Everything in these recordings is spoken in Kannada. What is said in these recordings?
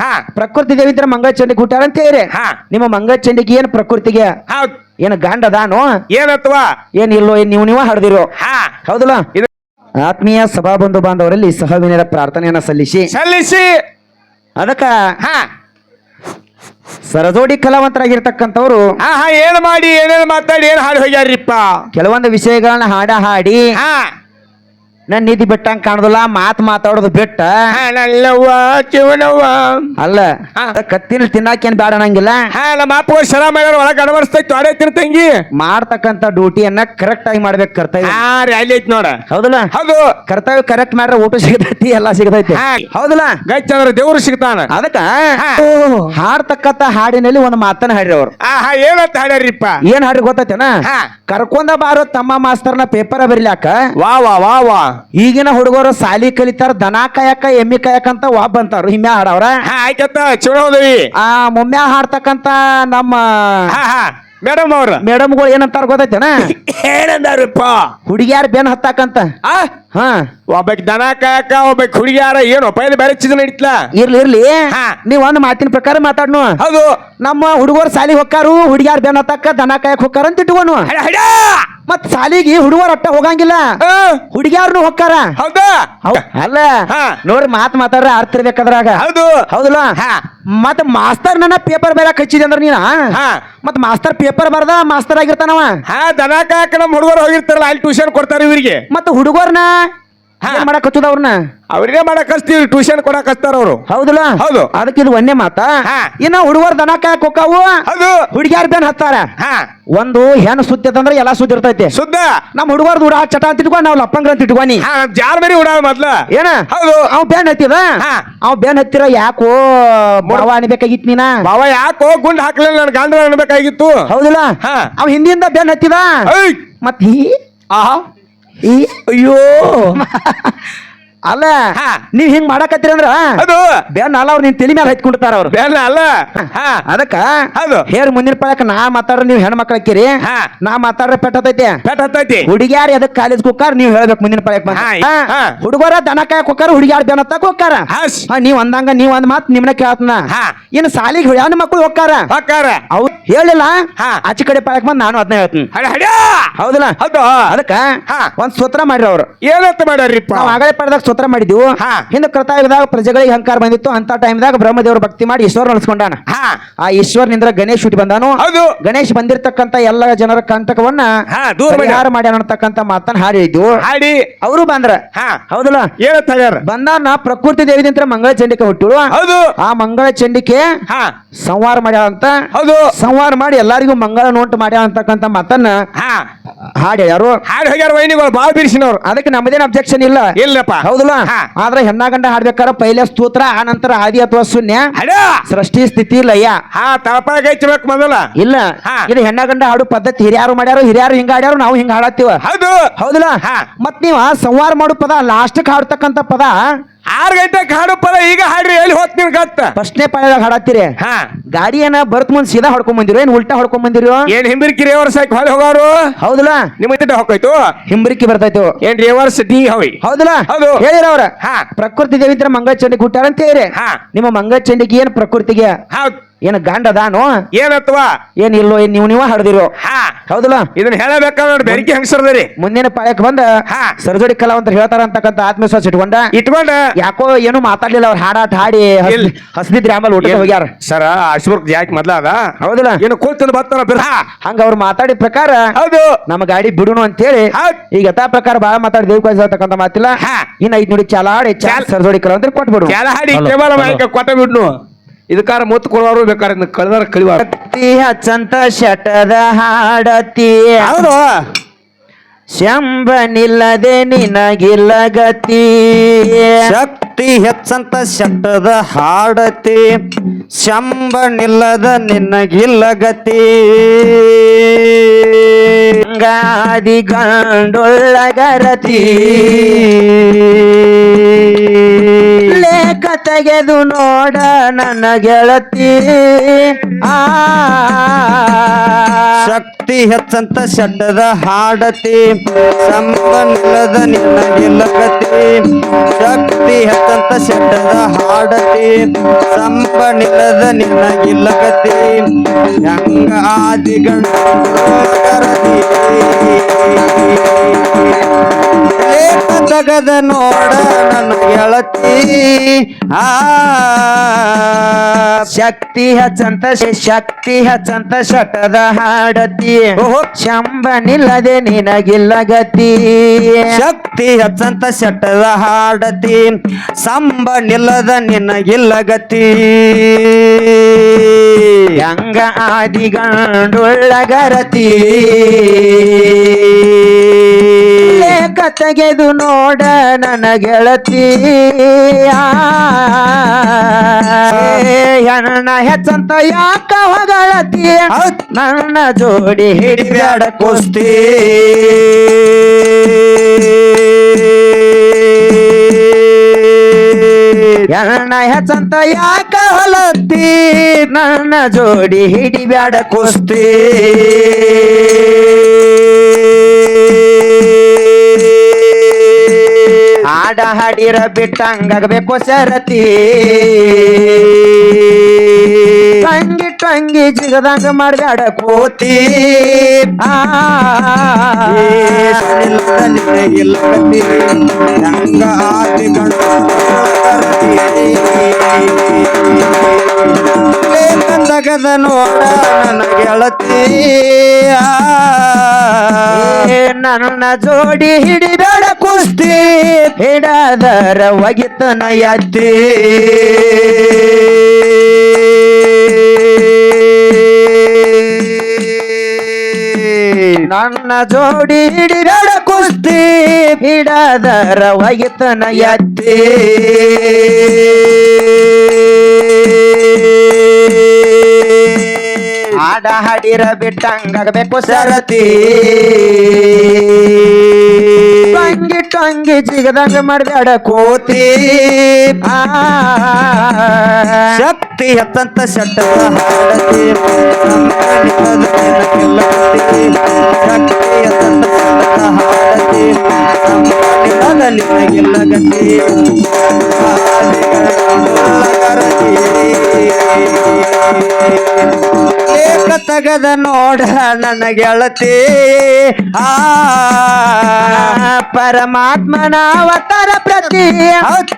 ಹಾ. ಪ್ರಕೃತಿ ದೇವಿ ಇದ್ರ ಮಂಗಳ ಚಂಡಿಗೆ ಹುಟ್ಟಾರ ಅಂತ ಹೇಳಿ ಹಾ. ನಿಮ್ಮ ಮಂಗಳ ಚಂಡಿಗೆ ಏನ್ ಪ್ರಕೃತಿಗೆ? ಹೌದ್. ಏನು ಗಂಡ ಅದಾನೋ ಏನತ್ವ? ಏನ್ ಇಲ್ಲೋ ಏನ್ ನೀವು ನೀವ ಹಡ್ದಿರೋ? ಹಾ. ಹೌದಲ್ಲ? ಇದು- ಆತ್ಮೀಯ ಸಭಾಬಂಧು ಬಾಂಧವರಲ್ಲಿ ಸಹವಿನರ ಪ್ರಾರ್ಥನೆಯನ್ನ ಸಲ್ಲಿಸಿ. ಸಲ್ಲಿಸಿ. ಅದಕ್ಕ ಹಾ. ಸರಜೋಡಿ ಕಲಾವಂತರಾಗಿರ್ತಕ್ಕಂಥವ್ರು ಹಾ ಹಾ ಏನ್ ಮಾಡಿ ಏನೇನ್ ಮಾತಾಡಿ ಏನ್ ಹಾಡಿ ಹೋಗ್ಯಾರಿಪ್ಪ ಕೆಲವೊಂದು ವಿಷಯಗಳನ್ನ ಹಾಡ ಹಾಡಿ ಹಾ. ನನ್ ನಿಧಿ ಬಿಟ್ಟಂಗ ಕಾಣುದಿಲ್ಲ ಮಾತ್ ಮಾತಾಡೋದು ಬಿಟ್ಟ. ಅಲ್ಲ. ಕತ್ತಿನ ತಿನ್ನಾಕೇನ್ ಬೇಡ ಅನ್ನಂಗಿಲ್ಲ ಹಾ ನಮ್ಮ ಅಪ್ಪ ಶರ ಮಾಡ್ಯಾರ ಒಳಗೆ ತಂಗಿ. ಮಾಡ್ತಕ್ಕಂತ ಡ್ಯೂಟಿಯನ್ನ ಕರೆಕ್ಟ್ ಆಗಿ ಮಾಡ್ಬೇಕು ಕರ್ತವ್ಯ. ಹಾ ಐತಿ ನೋಡ. ಹೌದಲ್ಲ? ಹೌದು. ಕರ್ತವ್ಯ ಕರೆಕ್ಟ್ ಮಾಡ್ರೆ ಊಟ ಸಿಗತೈತಿ ಎಲ್ಲ ಸಿಗತೈತಿ. ಹೌದಲ್ಲ? ಗಚ್ಚ ಅಂದ್ರೆ ದೇವ್ರು ಸಿಗ್ತಾನ. ಅದಕ್ಕ? ಹಾ. ಹಾಡ್ತಕ್ಕಂತ ಹಾಡಿನಲ್ಲಿ ಒಂದು ಮಾತನ್ನ ಹಾಡ್ರಿ ಅವ್ರು. ಏನಂತ ಹಾಡ್ಯಾರಿಪ್ಪ? ಏನ್ ಹಾಡ್ರಿ ಗೊತ್ತೈತೇನ? ಕರ್ಕೊಂಡ ಬಾರೋ ತಮ್ಮ ಮಾಸ್ತರ್ನ ಪೇಪರ್ ಬರಿಲಾಕ ವಾ ವಾ ವಾ ವಾ. ಈಗಿನ ಹುಡುಗರು ಸಾಲಿ ಕಲಿತಾರ ದನ ಕಾಯಕ ಎಮ್ಮಿ ಕಾಯಕ ಅಂತ ವಾಬ್ ಅಂತಾರ ಹಿಮ್ಯಾ ಹಾಡವ್ರ. ಹಾ ಆಯ್ತತ್ತ ಚುನಾವಣಿ ಆ ಮೊಮ್ಮ್ಯಾ ಹಾಡ್ತಕ್ಕಂತ ನಮ್ಮ ಹಾ ಹಾ ಮೇಡಮ್ ಅವ್ರ. ಮೇಡಮ್ಗಳು ಏನಂತಾರ ಗೊತ್ತೈತೇನ? ಏನಂದಾರಪ್ಪ? ಹುಡುಗಿಯಾರ ಬೆನ್ ಹತ್ತಾಕಂತ. ಆ? ಹಾ. ಒಬ್ಬಕ್ ದನ ಕಾಯಕ ಒಬ್ಬಕ್ ಹುಡುಗಿಯಾರ ಏನು ಪೈಲೆ ಬೇರೆ ಚಿತ್ರ ನಡೀತ್ಲಾ ಇರ್ಲಿ ಇರ್ಲಿ. ಹಾ. ನೀವ್ ಒಂದ್ ಮಾತಿನ ಪ್ರಕಾರ ಮಾತಾಡ್ನು. ಹೌದು. ನಮ್ಮ ಹುಡುಗರು ಸಾಲಿ ಹೊಕ್ಕಾರು ಹುಡುಗಿಯಾರ ಬೆನ್ ಹತ್ತಕ್ಕ ದನ ಕಾಯಕ್ ಹೊಕ್ಕಾರ ಅಂತ ಇಟ್ಕೊನು ಹಡ ಹಡ! ಮತ್ ಸಾಲಿಗೆ ಹುಡುಗರು ಅಟ್ಟ ಹೋಗಂಗಿಲ್ಲ. ಆ, ಹುಡುಗಿಯಾರ್ನು ಹೊಕ್ಕಾರ. ಹೌದಾ? ಹೌ- ಅಲ್ಲ. ಹಾ. ನೋಡ್ರಿ ಮಾತ್ ಮಾತಾಡ್ರ ಅರ್ಥ ಇರ್ಬೇಕಾದ್ರಾಗ ಹೌದು. ಹೌದಲ್ಲ? ಹಾ. ಮತ್ ಮಾಸ್ತರ್ ನನ್ನ ಪೇಪರ್ ಬೇರೆ ಹಚ್ಚಿದೆ ಅಂದ್ರ ನೀನ? ಹಾ. ಮತ್ ಮಾಸ್ತರ್ ಪೇಪರ್ ಬರ್ದ ಮಾಸ್ತರ್ ಆಗಿರ್ತಾನವ. ಹಾ ದನ ಕಾಯಕ ನಮ್ಮ ಹುಡುಗರು ಹೋಗಿರ್ತಾರಲ್ಲ ಅಲ್ಲಿ ಟ್ಯೂಷನ್ ಕೊಡ್ತಾರ ಇವರಿಗೆ. ಮತ್ ಹುಡುಗರ್ನ. ಏನ್ ಮಾಡಕ್ ಹಚ್ಚುದ ಅವ್ರನ್ನ? ಅವ್ರಿಗೆ ಮಾಡಕ್ ಹಚ್ತೀವಿ ಟ್ಯೂಷನ್ ಕೊಡಕ್ ಹಚ್ತಾರ ಅವರು. ಹೌದಲ್ಲ? ಹೌದು. ಅದಕ್ಕೆ ಇದು ಒಂದೇ ಮಾತ. ಹಾ. ಇನ್ನ ಹುಡುಗರ್ ದನ ಕಾಯಕ್ ಅದು ಹೌದು. ಹುಡುಗಿಯಾರ ಬೆನ್ ಹತ್ತಾರ. ಹಾ. ಒಂದು ಹೆಣ್ಣು ಅಂದ್ರೆ ಎಲ್ಲಾ ಸುದ್ದಿ ಇರ್ತೈತಿ. ಸುದ್ದ. ನಮ್ ಹುಡುಗರ್ ದೂರ ಚಟ ಅಂತ ಇಟ್ಕೊಂಡು ನಾವ್ ಲಪ್ಪಂಗ್ರ ಅಂತ ಇಟ್ಕೊನಿ ಹಾ ಜಾರ್ ಮೇರಿ ಉಡಾವ ಮೊದ್ಲ. ಏನ? ಹೌದು. ಅವ್ ಬೇನ್ ಹತ್ತಿದ? ಹಾ. ಅವ್ ಬೇನ್ ಹತ್ತಿರ ಯಾಕೋ ಬಾವ ಅನ್ಬೇಕಾಗಿತ್ ನೀನ? ಬಾವ ಯಾಕೋ ಗುಂಡ್ ಹಾಕ್ಲಿಲ್ಲ ನನ್ ಗಂಡ ಅನ್ಬೇಕಾಗಿತ್ತು. ಹೌದಿಲ್ಲ? ಹಾ. ಅವ್ ಹಿಂದಿಂದ ಬೆನ್ ಹತ್ತಿದ? ಐ! ಮತ್ ಹೀ? ಆಹಾ. ഈ അയ്യോ. ಅಲ್ಲ ಹಾ. ನೀವ್ ಹಿಂಗ್ ಮಾಡಾಕತ್ತೀರಿ ಅಂದ್ರ? ಅದು. ಬೆನ್ ಅಲ್ಲ ಅವ್ರ ನಿನ್ ತಲೆ ಮೇಲೆ ಹತ್ಕೊಂಡಿರ್ತಾರ ಅವ್ರು. ಬೇಡ ಅಲ್ಲ. ಹಾ. ಅದಕ್ಕ ಹೌದು. ಹೇರ್ ಮುಂದಿನ ಪಳಕ ನಾ ಮಾತಾಡ್ರ ನೀವ್ ಹೆಣ್ ಮಕ್ಳ ಹಾಕಿರಿ ಹಾ. ನಾ ಮಾತಾಡ್ರ ಪೆಟ್ಟತೈತಿ ಪೆಟ್ ಹತ್ತೈತಿ. ಹುಡುಗಿಯಾರ ಎದಕ್ ಕಾಲೇಜ್ ಕುಕ್ಕಾರ ನೀವ್ ಹೇಳ್ಬೇಕು ಮುಂದಿನ ಪಳಕ್ ಹಾ, ಹಾ. ಹುಡುಗರ ದನ ಕಾಯಕ್ ಹೋಕಾರ ಹುಡುಗಿಯಾರ ಬೆನ್ ಹತ್ತಾಕ ಹೋಕಾರ ಹಾಸ್ ಹಾ ನೀವ್ ಅಂದಂಗ ನೀವ್ ಒಂದ್ ಮಾತ್ ನಿಮ್ನ ಕೇಳ್ತನ. ಹಾ. ಇನ್ನು ಸಾಲಿಗೆ ಹೆಣ್ಣು ಮಕ್ಳು ಹೋಗ್ತಾರ ಹಾಕಾರ ಅವ್ ಹೇಳಿಲ್ಲ? ಹಾ. ಆಚೆ ಕಡೆ ಪಳಕ್ ಬಂದ್ ನಾನು ಅದನ್ನ ಹೇಳ್ತೀನಿ. ಹಡ ಹಡ ಹೌದಲ್ಲ? ಹೌದು. ಅದಕ್ಕ ಹಾ. ಒಂದ್ ಸೂತ್ರ ಮಾಡ್ರಿ ಅವ್ರು. ಏನಂತ ಮಾಡ್ಯಾರಿಪ್ಪ ನಾವು ಆಗಲೇ ಪಡೆದಾಗ ಸ್ತೋತ್ರ ಮಾಡಿದ್ವು. ಹಾ. ಕೃತ ಕೃತಯುಗದಾಗ ಪ್ರಜೆಗಳಿಗೆ ಅಹಂಕಾರ ಬಂದಿತ್ತು. ಅಂತ ಟೈಮ್ದಾಗ ಬ್ರಹ್ಮದೇವ್ರ ಭಕ್ತಿ ಮಾಡಿ ಈಶ್ವರ ನಡೆಸ್ಕೊಂಡಾನ ಹಾ. ಆ ಈಶ್ವರನಿಂದ ಗಣೇಶ್ ಹುಟ್ಟಿ ಬಂದಾನು. ಹೌದು. ಗಣೇಶ್ ಬಂದಿರತಕ್ಕಂತ ಎಲ್ಲ ಜನರ ಕಂಟಕವನ್ನ ಹಾ, ದೂರ ಮಾಡಿ. ಪರಿಹಾರ ಮಾಡ್ಯಾನ ಅನ್ನತಕ್ಕಂತ ಮಾತನ್ನ ಹಾಡಿದ್ವು ಹಾಡಿ. ಅವರು ಬಂದ್ರ. ಹಾ. ಹೌದಲ್ಲ? ಏನಂತ ಹೇಳ್ಯಾರ ಬಂದಾನ ಪ್ರಕೃತಿ ದೇವಿದಿಂತ್ರ ಮಂಗಳ ಚಂಡಿಕೆ ಹುಟ್ಟಳು. ಹೌದು. ಆ ಮಂಗಳ ಚಂಡಿಕೆ ಹಾ. ಸಂವಾರ ಮಾಡ್ಯಾಳ ಅಂತ. ಹೌದು. ಸಂವಾರ ಮಾಡಿ ಎಲ್ಲರಿಗೂ ಮಂಗಳ ನೋಟ್ ಮಾಡ್ಯಾಳ ಅಂತಕ್ಕಂತ ಮಾತನ್ನ ಹಾ. ಹಾಡಿ ಯಾರು ಹಾಡಿ ಹೋಗ್ಯಾರ ವೈನಿಗಳು ಬಾಳ ಬಿರ್ಸಿನವ್ರು. ಅದಕ್ಕೆ ನಮ್ಮದೇನು ಅಬ್ಜೆಕ್ಷನ್ ಇಲ್ಲ. ಇಲ್ಲಪ್ಪ ಹೌದಲ್ಲ. ಆದ್ರೆ ಹೆಣ್ಣ ಗಂಡ ಹಾಡ್ಬೇಕಾರ ಪೈಲೆ ಸ್ತೋತ್ರ ಆ ನಂತರ ಆದಿ ಅಥವಾ ಶೂನ್ಯ? ಸೃಷ್ಟಿ ಸ್ಥಿತಿ ಲಯ ಹಾ ತಳಪಾಗ ಹಚ್ಚಬೇಕು ಮೊದಲ. ಇಲ್ಲ. ಇದು ಹೆಣ್ಣ ಗಂಡ ಹಾಡು ಪದ್ಧತಿ. ಹಿರಿಯಾರು ಮಾಡ್ಯಾರು ಹಿರಿಯಾರು ಹಿಂಗ ಹಾಡ್ಯಾರು ನಾವು ಹಿಂಗ ಹಾಡತ್ತೀವ. ಹೌದು. ಹೌದಲ್ಲ? ಹಾ. ಮತ್ ನೀವ ಸಂವಾರ ಮಾಡು ಪದ ಲಾಸ್ಟ್ ಹಾಡ್ತಕ್ಕಂತ ಪದ ಆರು ಗಂಟೆಗೆ ಹಾಡು ಪದ ಈಗ ಹಾಡ್ರಿ ಎಲ್ಲಿ ಹೋಗ್ತೀನಿ ಗತ್ತ? ಫಸ್ಟ್ನೇ ಪಾಯದಾಗ ಹಾಡತ್ತೀರಿ. ಹಾ. ಗಾಡಿ ಏನ ಬರ್ತ್ ಮುಂದ್ ಸೀದಾ ಹೊಡ್ಕೊಂಡ್ ಬಂದಿರೋ ಏನ್ ಉಲ್ಟಾ ಹೊಡ್ಕೊಂಡ್ ಬಂದಿರೋ? ಏನ್ ಹಿಂಬಿರ್ಕಿ ರೇವರ್ಸ್ ಹಾಕಿ ಹೊಳೆ ಹೋಗೋರು? ಹೌದಲ್ಲ? ನಿಮ್ಮ ಇದ್ದ ಹೋಗೋಯ್ತು ಹಿಂಬರಿಕಿ ಬರ್ತಾಯ್ತು ಏನ್ ರೇವರ್ಸ್ ಡಿ ಹೋಯ್ ಹೌದಲ್ಲ? ಹೌದು. ಹೇಳಿರ ಅವ್ರ. ಹಾ. ಪ್ರಕೃತಿ ದೇವಿದ್ರ ಮಂಗಳ ಚಂಡಿಗೆ ಹುಟ್ಟಾರ ಅಂತ ಹೇಳಿ ಹಾ. ನಿಮ್ಮ ಮಂಗಳ ಚಂಡಿಗೆ ಏನ್ ಪ್ರಕೃತಿಗೆ? ಹೌದ್. ಏನ್ ಗಂಡ ಅದಾನು ಏನತ್ವಾ? ಏನ್ ಇಲ್ಲೋ ಏನ್ ನೀವು ನೀವ ಹಡ್ದಿರೋ? ಹಾ. ಹೌದಲ್ಲ? ಇದನ್ನ ಹೇಳಬೇಕಾದ್ರೆ ನೋಡಿ ಬೆರಿಕೆ ಹೆಂಗಸರ್ದರಿ? ಮುಂದಿನ ಪಾಯಕ್ ಬಂದ ಹಾ. ಸರಜೋಡಿ ಅಂತ ಹೇಳ್ತಾರ ಅಂತಕ್ಕಂತ ಆತ್ಮವಿಶ್ವಾಸ ಇಟ್ಕೊಂಡ. ಇಟ್ಕೊಂಡ. ಯಾಕೋ ಏನು ಮಾತಾಡ್ಲಿಲ್ಲ ಅವ್ರ ಹಾಡಾಟ ಹಾಡಿ. ಹಸ್ದಿದ್ರಿ ಆಮೇಲೆ ಊಟ ಹೋಗ್ಯಾರ. ಸರ ಅಶ್ವರ್ಕ್ ಯಾಕೆ ಮೊದ್ಲ ಅದ? ಹೌದಲ್ಲ? ಏನು ಕೂತಂದು ಬರ್ತಾರ ಬಿರ ಹಂಗ ಅವ್ರು ಮಾತಾಡಿದ ಪ್ರಕಾರ ಹೌದು. ನಮ್ಮ ಗಾಡಿ ಬಿಡುನು ಅಂತ ಹೇಳಿ ಈಗ ಯಥಾ ಪ್ರಕಾರ ಬಾಳ ಮಾತಾಡಿ ದೇವ್ ಕಳ್ಸತಕ್ಕಂತ ಮಾತಿಲ್ಲ. ಹಾ. ಇನ್ನ ಐದ್ ನೋಡಿ ಚಾಲ ಅಂದ್ರೆ ಸರಜೋಡಿ ಕಲಾವಂತರು ಕೊಟ್ಬಿಡು. ಹಾಡಿ ಮಾಹಿತಿ ಕೊಟ್ಟ ಬಿಡ್ನು. ಇದಕ್ಕಾರ ಮುತ್ತು ಕೊಡೋರು ಬೇಕಾರೆ ಇದನ್ನ ಕಳೆದಾರ ಕಳಿವಾರ. ಶಕ್ತಿ ಹಚ್ಚಂತ ಶಟದ ಹಾಡತಿ. ಹೌದು. ಶಂಭ ನಿಲ್ಲದೆ ನಿನಗಿಲ್ಲ ಗತಿ. ಶಕ್ತಿ ಹೆಚ್ಚಂತ ಶಬ್ದದ ಹಾಡತಿ. ಶಂಬ ನಿಲ್ಲದ ನಿನ್ನಗಿಲ್ಲ ಗತಿ ಗಾದಿ ಗಂಡೊಳ್ಳಗರತಿ ಲೇಖ ತೆಗೆದು ನೋಡ ನನ್ನ ಗೆಳತಿ. ಆ. ಶಕ್ತಿ ಹೆಚ್ಚಂತ ಶಡ್ಡದ ಹಾಡತಿ. ಸಂಬಂಧದ ನಿನ್ನ ಗೆಲ್ಲಗತಿ ಶಕ್ತಿ ಹೆಚ್ಚಂತ ಶಡ್ಡದ ಹಾಡತಿ. ಸಂಬಂಧದ ನಿನ್ನ ಗೆಲ್ಲಗತಿ ಹೆಂಗ ತಗದ ನೋಡ ನನ್ನ ಗೆಳತಿ. ಆ ಶಕ್ತಿ ಹಚ್ಚಂತ ಶಕ್ತಿ ಹಚ್ಚಂತ ಶಟದ ಹಾಡತಿ. ಶಂಬನಿಲ್ಲದೆ ನಿನಗಿಲ್ಲ ಗತಿ. ಶಕ್ತಿ ಹಚ್ಚಂತ ಶಟದ ಹಾಡತಿ. ಸಂಬ ನಿಲ್ಲದ ನಿನಗಿಲ್ಲ ಗತಿ. ಹೆಂಗ ಆದಿಗಂಡುಳ್ಳ ಗರತಿ. ತೆಗೆದು ನೋಡ ನನ್ನ ಗೆಳತಿ. ನನ್ನ ಹೆಚ್ಚಂತ ಯಾಕ ಹೊಗಳತಿ? ನನ್ನ ಜೋಡಿ ಹಿಡಿದಾಡ ಕುಸ್ತಿ. ಎಣ್ಣ ಹೆಚ್ಚಂತ ಯಾಕ ಹೊಲತ್ತಿ ನನ್ನ ಜೋಡಿ ಹಿಡಿಬ್ಯಾಡ ಕುಸ್ತಿ. ಹಾಡ ಹಾಡಿರ ಬಿಟ್ಟಂಗಾಗಬೇಕು ಸರತಿ ಟಂಗಿ ಟಂಗಿ ಜಿಗದಂಗ ಮಾಡ್ಬ್ಯಾಡ ಕೋತಿ ಆ ಹಂಗ ಆದಿ ತಗದ ನೋಡ ನನ್ನ ಗೆಳತಿ ನನ್ನ ಜೋಡಿ ಹಿಡಿಬೇಡ ಕುಸ್ತಿ. ಹಿಡದರ ಒಗಿತನ ಎತ್ತಿ. ನನ್ನ ಜೋಡಿ ಹಿಡಿಬೇಡ ಕುಸ್ತಿ. ಹಿಡದರ ಒಗಿತನ ಎತ್ತಿ. ಹಾಡ ಹಾಡಿರ ಬಿಟ್ಟಂಗಾಗಬೇಕು ಸರತಿ ಟಂಗಿ ಟಂಗಿ ಜಿಗದಂಗ ಮಾಡ್ಬೇಡ ಕೋತಿ ಆ ಶಕ್ತಿ ಹೆಚ್ಚಂತ ಶಟ್ಟದ ಹಾಡತಿ ಸಂಬಂಧದ ನಿನಗೆಲ್ಲಗತಿ. ಶಕ್ತಿ ಹೆಚ್ಚಂತ ಶಟ್ಟದ ಹಾಡತಿ ಸಂಬಂಧದ ನಿನಗೆಲ್ಲಗತಿ. ಆದಿಗರತಿ. ಲೇಖ ತಗದ ನೋಡ ನನ್ನ ಗೆಳತಿ ಆ, ಪರಮಾತ್ಮನ ಅವತಾರ ಪ್ರತಿ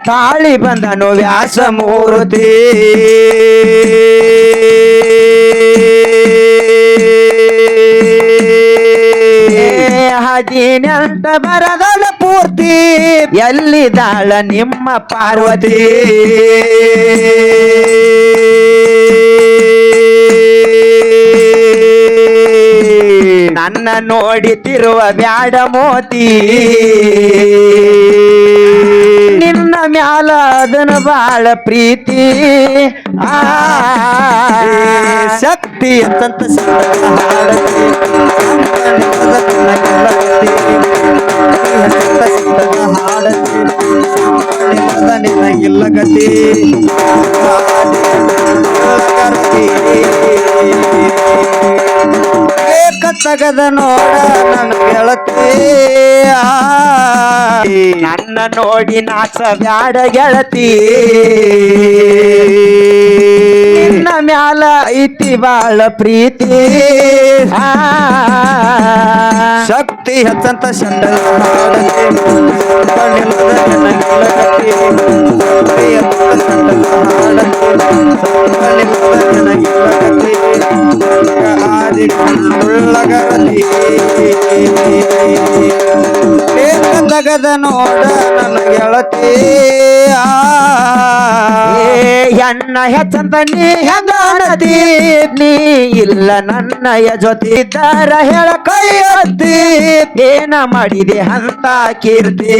ತಾಳಿ ಬಂದನು ವ್ಯಾಸ ಮೂರ್ತಿ. ಹದಿನೆಂಟ ಬರದಳ ಪೂರ್ತಿ. ಎಲ್ಲಿದಾಳ ನಿಮ್ಮ ಪಾರ್ವತಿ? ನನ್ನ ನೋಡಿತಿರುವ ಬ್ಯಾಡ ಮೋತಿ. ನಿನ್ನ ಮ್ಯಾಲ ಅದನ ಬಾಳ ಪ್ರೀತಿ. ಆ ಶಕ್ತಿ ಅಂತಂತ ಹಾಡತಿ. ಗತಿ ನಿನಗೆಲ್ಲಗತಿ. ಆದಿಗರತಿ. ಏಕ ತಗದ ನೋಡ ನನ್ನ ಗೆಳತಿ. ನನ್ನ ನೋಡಿ ನಾಚ ಬ್ಯಾಡ ಗೆಳತಿ ನಿನ್ನ ಮ್ಯಾಲ ಐತಿ ಬಾಳ ಪ್ರೀತಿ ಆ ಶಕ್ತಿ ಹೆಚ್ಚಂತ ಶಂಡದ ಹಾಡತಿ ಏಕ ತಗದ ನೋಡ ನನ್ನ ಗೆಳತಿ? ಎಣ್ಣ ಹೆಚ್ಚಂತ ನೀ ಹೆಂಗಾಣತಿ ನೀ ಇಲ್ಲ ನನ್ನಯ ಜೊತೆ ಇದ್ದಾರ ಹೇಳ ಕೈಯತ್ತಿ ಏನ ಮಾಡಿದೆ ಅಂತ ಕೀರ್ತಿ?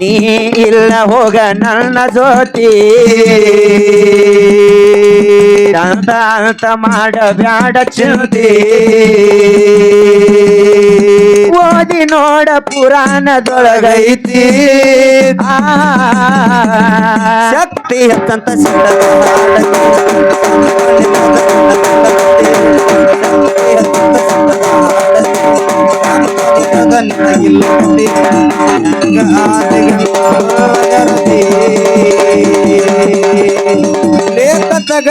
ನೀ ಇಲ್ಲ ಹೋಗ ನನ್ನ ಜೋತಿ ಅಂತ ಅಂತ ಮಾಡಬ್ಯಾಡ ಚಿಂತಿ ಓದಿ ನೋಡ ಪುರಾಣದೊಳಗೈತಿ ಶಕ್ತಿ ಹೆಚ್ಚಂತ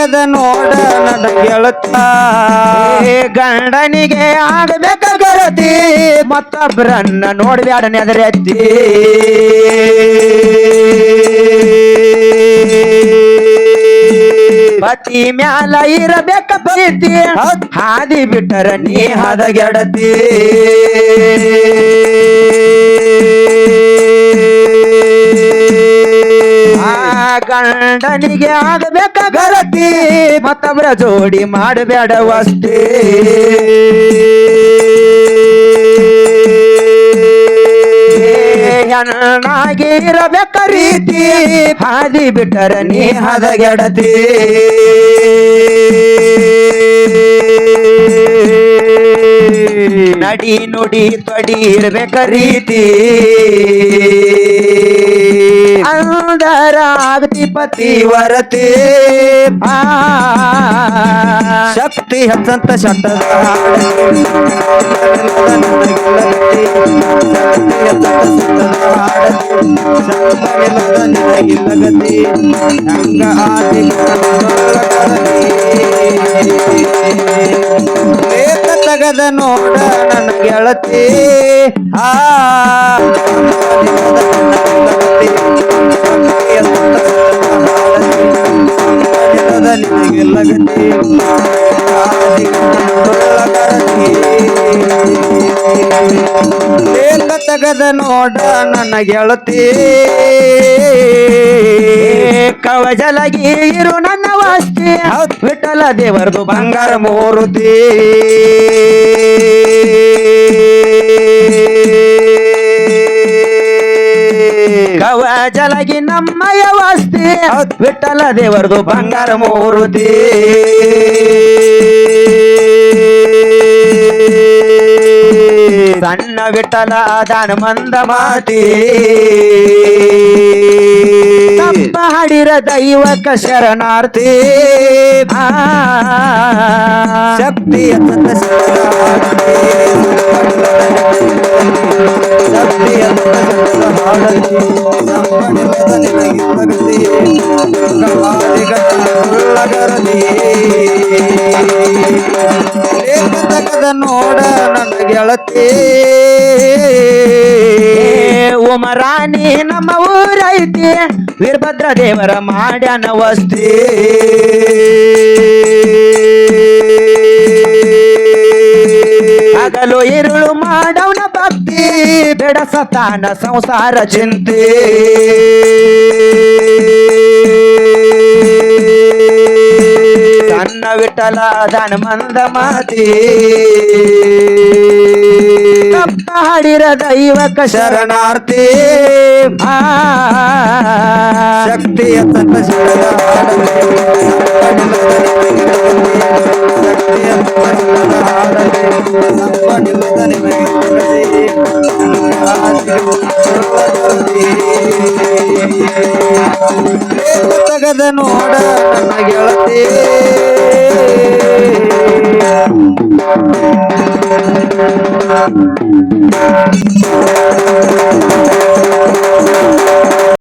ತಗದ ನೋಡ ಗೆಳತ ಏ ಗಂಡನಿಗೆ ಆಗಬೇಕ ಗರತಿ ಮತ್ತೊಬ್ಬರನ್ನ ನೋಡ್ಬ್ಯಾಡ ನೆದರೆತ್ತಿ ಪತಿ ಮ್ಯಾಲ ಇರಬೇಕ ಪ್ರೀತಿ ಹಾದಿ ಬಿಟ್ಟರ ನೀ ಹದಗೆಡತಿ. ಆ ಗಂಡನಿಗೆ ಆಗಬೇಕ ಗರತಿ? ಮತ್ತೊಬ್ಬರ ಜೋಡಿ ಮಾಡಬೇಡವಷ್ಟೇ. ಹೆಣ್ಣಾಗಿ ಇರಬೇಕ ರೀತಿ? ಹಾದಿ ಬಿಟ್ಟರ ನೀ ಹದಗೆಡತಿ. ನಡಿ ನುಡಿ ತೊಡಿ ಇರ್ಬೇಕ ರೀತಿ ಅಂದರ ಆಗತಿ ಪತಿ ವರತಿ ಆ, ಶಕ್ತಿ ಹೆಚ್ಚಂತ ಶಂಡದ ಹಾಡತಿ. ಶಕ್ತಿ ಹೆಚ್ಚಂತ ಶಂಡದ ಹಾಡತಿ. ಶಂಡನಿಲ್ಲದ ನಿನಗಿಲ್ಲಗತಿ. ಹೆಂಗ ಆದಿಗಂಧರ್ವಗರತಿ. ಲೇಖ ತಗದ ನೋಡ ನನ್ನ ಗೆಳತಿ ಆ. ಶಂಡನಿಲ್ಲದ ತಗದ ನೋಡ ನನ್ನ ಗೆಳತಿ ಕವಜಲಗಿ ಇರು ನನ್ನ ವಾಸ್ತಿ. ವಿಠಲ ದೇವರದು ಬಂಗಾರ ಮೂರುತಿ. ಕವಜಲಗಿ ನಮ್ಮಯ ವಾಸ್ತಿ. ವಿಠಲ ದೇವರದು ಬಂಗಾರ ಮೂರುತಿ. ಸಣ್ಣ ವಿಠಲ ದಾನ ಮಂದ ಮಾತಿ ತಪ್ಪ ಹಾಡಿರ ದೈವಕ ಶರಣಾರ್ಥಿ. ಶಕ್ತಿಯ ಶಕ್ತಿ ಅತ್ತಂತ ಶಕ್ತಿ ಅತ್ತಂತ ಹಾಡತಿ ಸಂಪಡಿಲ್ಲದ ನಿನಗಿಲ್ಲಗತಿ ಗವಾದಿಗರದಿ ಲೇಖ ತಗದ ನೋಡ ನನ್ನ ಗೆಳತಿ ಉಮರಾಣಿ ನಮ್ಮ ಊರೈತಿ ವೀರಭದ್ರ ದೇವರ ಮಾಡ್ಯಾನ ವಸ್ತಿ ಹಗಲು ಇರುಳು ಮಾಡವನ ಭಕ್ತಿ ಬೆಡಸತಾನ ಸಂಸಾರ ಚಿಂತೆ ವಿಠಲ ಧನಮಂದ ಮಂದ ಮಾತಿ. ಕಪ್ಪ ಹಾಡಿರ ದೈವಕ ಶರಣಾರ್ಥಿ. ಶಕ್ತಿಯ ತನ್ನ ಅತ್ತಂತ